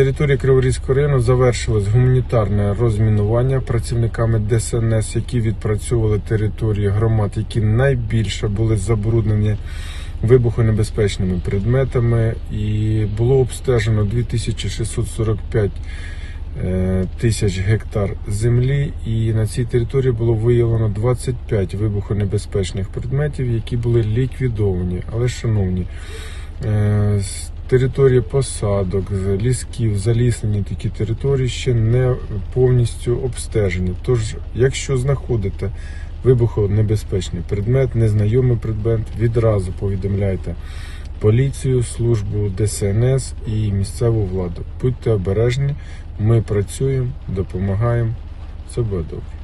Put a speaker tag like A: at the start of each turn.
A: території Криворізького району завершилось гуманітарне розмінування працівниками ДСНС, які відпрацьовували території громад, які найбільше були забруднені вибухонебезпечними предметами, і було обстежено 2645 е, тисяч гектар землі, і на цій території було виявлено 25 вибухонебезпечних предметів, які були ліквідовані. Але, шановні, е, території посадок, лісків, заліснені такі території ще не повністю обстежені. Тож, якщо знаходите вибухонебезпечний предмет, незнайомий предмет, відразу повідомляйте поліцію, службу ДСНС і місцеву владу. Будьте обережні, ми працюємо, допомагаємо. Все буде добре.